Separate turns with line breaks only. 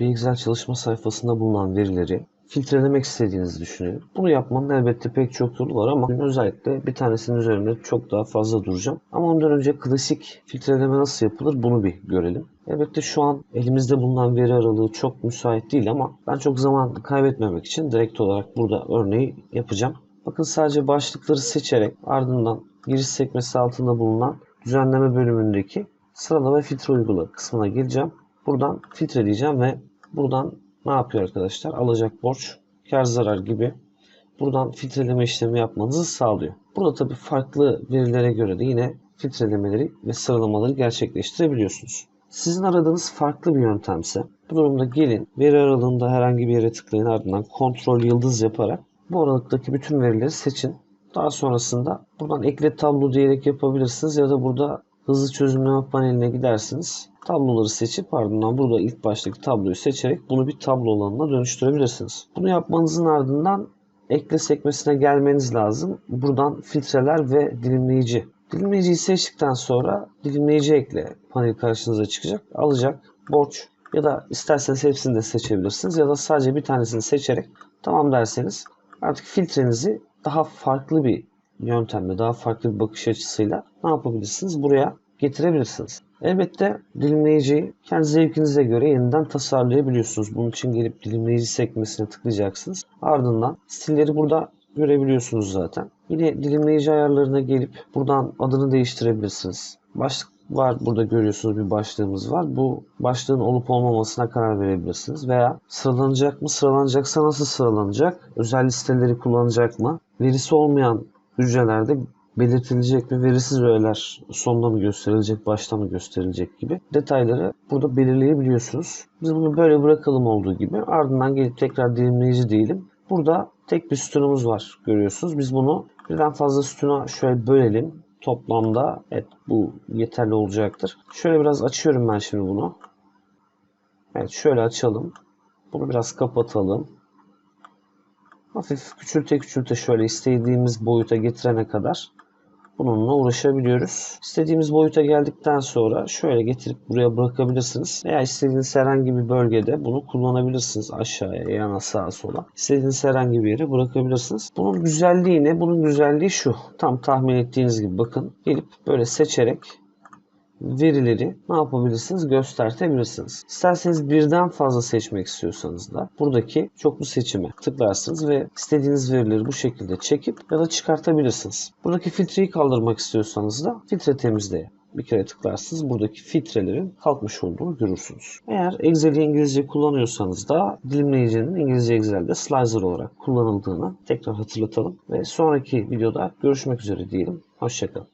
bir Excel çalışma sayfasında bulunan verileri filtrelemek istediğinizi düşünün. Bunu yapmanın elbette pek çok yolu var ama özellikle bir tanesinin üzerinde çok daha fazla duracağım. Ama ondan önce klasik filtreleme nasıl yapılır bunu bir görelim. Elbette şu an elimizde bulunan veri aralığı çok müsait değil ama ben çok zaman kaybetmemek için direkt olarak burada örneği yapacağım. Bakın sadece başlıkları seçerek ardından giriş sekmesi altında bulunan düzenleme bölümündeki sırala ve filtre uygula kısmına geleceğim. Buradan filtreleyeceğim ve buradan ne yapıyor arkadaşlar? Alacak borç, kar zarar gibi buradan filtreleme işlemi yapmanızı sağlıyor. Burada tabii farklı verilere göre de yine filtrelemeleri ve sıralamaları gerçekleştirebiliyorsunuz. Sizin aradığınız farklı bir yöntemse bu durumda gelin veri aralığında herhangi bir yere tıklayın ardından kontrol yıldız yaparak bu aralıktaki bütün verileri seçin. Daha sonrasında buradan ekle tablo diyerek yapabilirsiniz ya da burada hızlı çözümleme paneline gidersiniz. Tabloları seçip ardından burada ilk baştaki tabloyu seçerek bunu bir tablo alanına dönüştürebilirsiniz. Bunu yapmanızın ardından ekle sekmesine gelmeniz lazım. Buradan filtreler ve dilimleyici. Dilimleyiciyi seçtikten sonra dilimleyici ekle panel karşınıza çıkacak. Alacak, borç ya da isterseniz hepsini de seçebilirsiniz ya da sadece bir tanesini seçerek tamam derseniz artık filtrenizi daha farklı bir yöntemle, daha farklı bir bakış açısıyla ne yapabilirsiniz? Buraya getirebilirsiniz. Elbette dilimleyiciyi kendi zevkinize göre yeniden tasarlayabiliyorsunuz. Bunun için gelip dilimleyici sekmesine tıklayacaksınız. Ardından stilleri burada görebiliyorsunuz zaten. Yine dilimleyici ayarlarına gelip buradan adını değiştirebilirsiniz. Başlık var burada görüyorsunuz bir başlığımız var. Bu başlığın olup olmamasına karar verebilirsiniz. Veya sıralanacak mı? Sıralanacaksa nasıl sıralanacak? Özel listeleri kullanacak mı? Verisi olmayan hücrelerde belirtilecek mi? Verisiz öğeler sonda mı gösterilecek, başta mı gösterilecek gibi detayları burada belirleyebiliyorsunuz. Biz bunu böyle bırakalım olduğu gibi ardından gelip tekrar dilimleyici diyelim. Burada tek bir sütunumuz var görüyorsunuz. Biz bunu birden fazla sütuna şöyle bölelim. Toplamda evet bu yeterli olacaktır. Şöyle biraz açıyorum ben şimdi bunu. Evet şöyle açalım. Bunu biraz kapatalım. Hafif küçülte küçülte şöyle istediğimiz boyuta getirene kadar bununla uğraşabiliyoruz. İstediğimiz boyuta geldikten sonra şöyle getirip buraya bırakabilirsiniz. Veya istediğiniz herhangi bir bölgede bunu kullanabilirsiniz. Aşağıya, yana, sağa, sola. İstediğiniz herhangi bir yere bırakabilirsiniz. Bunun güzelliği ne? Bunun güzelliği şu. Tam tahmin ettiğiniz gibi bakın. Gelip böyle seçerek verileri ne yapabilirsiniz? Göstertebilirsiniz. İsterseniz birden fazla seçmek istiyorsanız da buradaki çoklu seçime tıklarsınız ve istediğiniz verileri bu şekilde çekip ya da çıkartabilirsiniz. Buradaki filtreyi kaldırmak istiyorsanız da filtre temizleye bir kere tıklarsınız. Buradaki filtrelerin kalkmış olduğunu görürsünüz. Eğer Excel'i İngilizce kullanıyorsanız da dilimleyicinin İngilizce Excel'de slicer olarak kullanıldığını tekrar hatırlatalım. Ve sonraki videoda görüşmek üzere diyelim. Hoşçakalın.